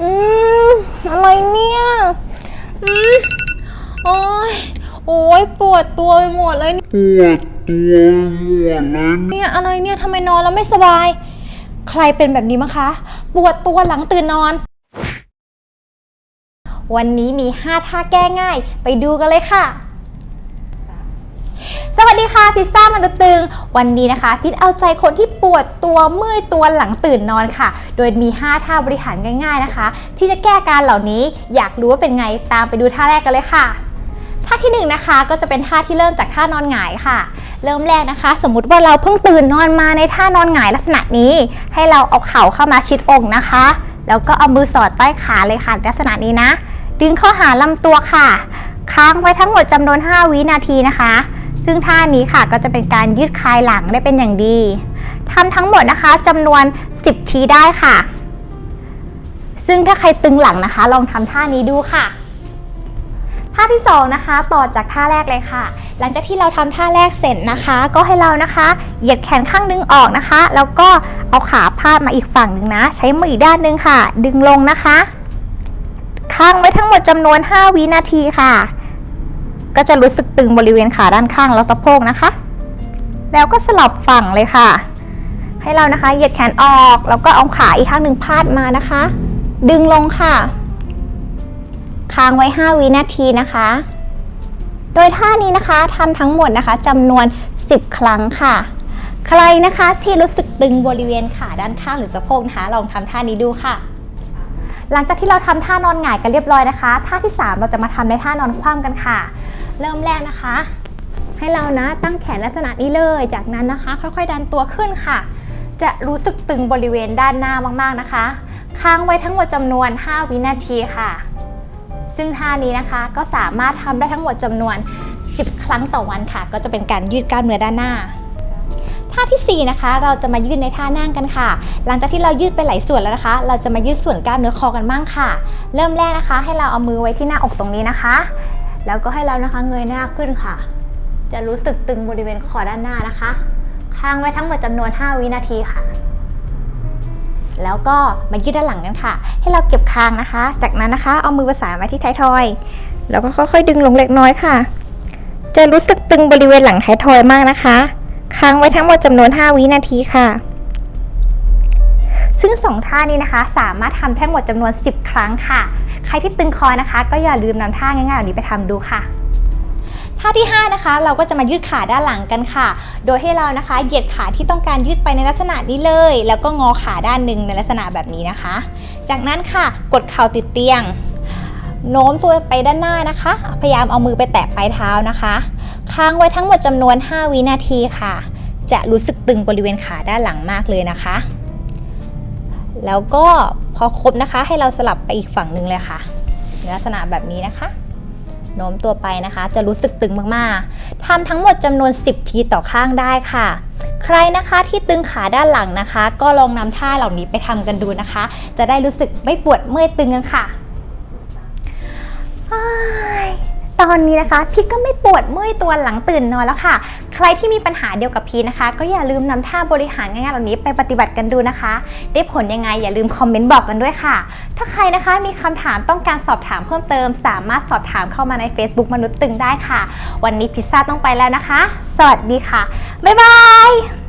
อืมอะไรเนี่ยอืมโอ้ยโอ้ยปวดตัวไปหมดเลย ปวดตัวหมดเลยเนี่ยอะไรเนี่ยทำไมนอนแล้วไม่สบาย ใครเป็นแบบนี้มั้งคะ ปวดตัวหลังตื่นนอน วันนี้มี 5 ท่าแก้ง่าย ไปดูกันเลยค่ะส วัสดีค่ะพิซซ่ามนุษย์ตึง วันนี้นะคะพิษเอาใจคนที่ปวดตัวเมื่อยตัวหลังตื่นนอนค่ะ โดยมี 5 ท่าบริหารง่ายๆนะคะ ที่จะแก้การเหล่านี้อยากรู้ว่าเป็นไงตามไปดูท่าแรกกันเลยค่ะ ท่าที่1นงนะคะก็จะเป็นท่าที่เริ่มจากท่านอนหงายค่ะ เริ่มแรกนะคะ สมมุติว่าเราเพิ่งตื่นนอนมาในท่านอนหงายลักษณะนี้ ให้เราเอาเข่าเข้ามาชิดอกนะคะ แล้วก็เอามือสอดใต้ขาเลยค่ะลักษณะนี้นะ ดึงเข้าหาลำตัวค่ะ ค้างไว้ทั้งหมดจำนวน 5 วินาทีนะคะ ซึ่งท่านี้ค่ะก็จะเป็นการยืดคลายหลังได้เป็นอย่างดีทำทั้งหมดนะคะจำนวน 10 ทีได้ค่ะ ซึ่งถ้าใครตึงหลังนะคะ ลองทำท่านี้ดูค่ะท่าที่สองนะคะต่อจากท่าแรกเลยค่ะ หลังจากที่เราทำท่าแรกเสร็จนะคะ ก็ให้เรานะคะ เหยียดแขนข้างนึงออกนะคะ แล้วก็เอาขาพาดมาอีกฝั่งหนึ่งนะ ใช้มืออีกด้านหนึงค่ะ ดึงลงนะคะค้างไว้ทั้งหมดจำนวน 5 วินาทีค่ะ ก็จะรู้สึกตึงบริเวณขาด้านข้างแล้วสะโพกนะคะ แล้วก็สลับฝั่งเลยค่ะ ให้เรานะคะเหยียดแขนออกแล้วก็เอาขาอีกข้างหนึ่งพาดมานะคะ ดึงลงค่ะ ค้างไว้ 5 วินาทีนะคะ โดยท่านี้นะคะทำทั้งหมดนะคะจำนวน 10 ครั้งค่ะใครนะคะที่รู้สึกตึงบริเวณขาด้านข้างหรือสะโพกนะคะลองทำท่านี้ดูค่ะ หลังจากที่เราทำท่านอนหงายกันเรียบร้อยนะคะ ท่าที่ 3 เราจะมาทำในท่านอนคว่ำกันค่ะ เริ่มแรกนะคะ ให้เรานะตั้งแขนลักษณะนี้เลย จากนั้นนะคะ ค่อยๆ ดันตัวขึ้นค่ะ จะรู้สึกตึงบริเวณด้านหน้ามากๆนะคะ ค้างไว้ทั้งหมดจำนวน 5 วินาทีค่ะ ซึ่งท่านี้นะคะก็สามารถทำได้ทั้งหมดจำนวน 10 ครั้งต่อวันค่ะ ก็จะเป็นการยืดกล้ามเนื้อด้านหน้าท่าทีสี่4 นะคะ เราจะมายืดในท่านั่งกันค่ะ หลังจากที่เรายืดไปหลายส่วนแล้วนะคะ เราจะมายืดส่วนกล้ามเนื้อคอกันบ้างค่ะ เริ่มแรกนะคะ ให้เราเอามือไว้ที่หน้าอกตรงนี้นะคะ แล้วก็ให้เรานะคะเงยหน้าขึ้นค่ะ จะรู้สึกตึงบริเวณคอด้านหน้านะคะ ค้างไว้ทั้งหมดจำนวน 5 วินาทีค่ะ แล้วก็มายืดด้านหลังกันค่ะ ให้เราเก็บคางนะคะ จากนั้นนะคะ เอามือประสานไว้ที่ท้ายทอย แล้วก็ค่อยๆดึงลงเล็กน้อยค่ะ จะรู้สึกตึงบริเวณหลังท้ายทอยมากนะคะ ค้างไว้ทั้งหมดจำนวน 5 วินาทีค่ะซึ่ง 2 ท่านี้นะคะ สามารถทำทั้งหมดจำนวน 10 ครั้งค่ะ ใครที่ตึงคอนะคะ ก็อย่าลืมนำท่าง่ายๆเหล่านี้ไปทำดูค่ะท่าที่ 5 นะคะ เราก็จะมายืดขาด้านหลังกันค่ะ โดยให้เรานะคะเหยียดขาที่ต้องการยืดไปในลักษณะนี้เลย แล้วก็งอขาด้านหนึ่งในลักษณะแบบนี้นะคะ จากนั้นค่ะกดเข่าติดเตียง โน้มตัวไปด้านหน้านะคะ พยายามเอามือไปแตะปลายเท้านะคะ ค้างไว้ทั้งหมดจำนวน 5 วินาทีค่ะ จะรู้สึกตึงบริเวณขาด้านหลังมากเลยนะคะ แล้วก็พอครบนะคะให้เราสลับไปอีกฝั่งหนึ่งเลยค่ะ ลักษณะแบบนี้นะคะโน้มตัวไปนะคะ จะรู้สึกตึงมากๆทำทั้งหมดจำนวน 10 ทีต่อข้างได้ค่ะ ใครนะคะที่ตึงขาด้านหลังนะคะ ก็ลองนำท่าเหล่านี้ไปทำกันดูนะคะ จะได้รู้สึกไม่ปวดเมื่อยตึงกันค่ะอ้าย ตอนนี้นะคะพีก็ไม่ปวดเมื่อยตัวหลังตื่นนอนแล้วค่ะ ใครที่มีปัญหาเดียวกับพีนะคะ ก็อย่าลืมนำท่าบริหารง่ายๆเหล่านี้ไปปฏิบัติกันดูนะคะ ได้ผลยังไงอย่าลืมคอมเมนต์บอกกันด้วยค่ะ ถ้าใครนะคะมีคำถามต้องการสอบถามเพิ่มเติม สามารถสอบถามเข้ามาใน Facebook มนุษย์ตึงได้ค่ะ วันนี้พิซซ่าต้องไปแล้วนะคะ สวัสดีค่ะบ๊ายบาย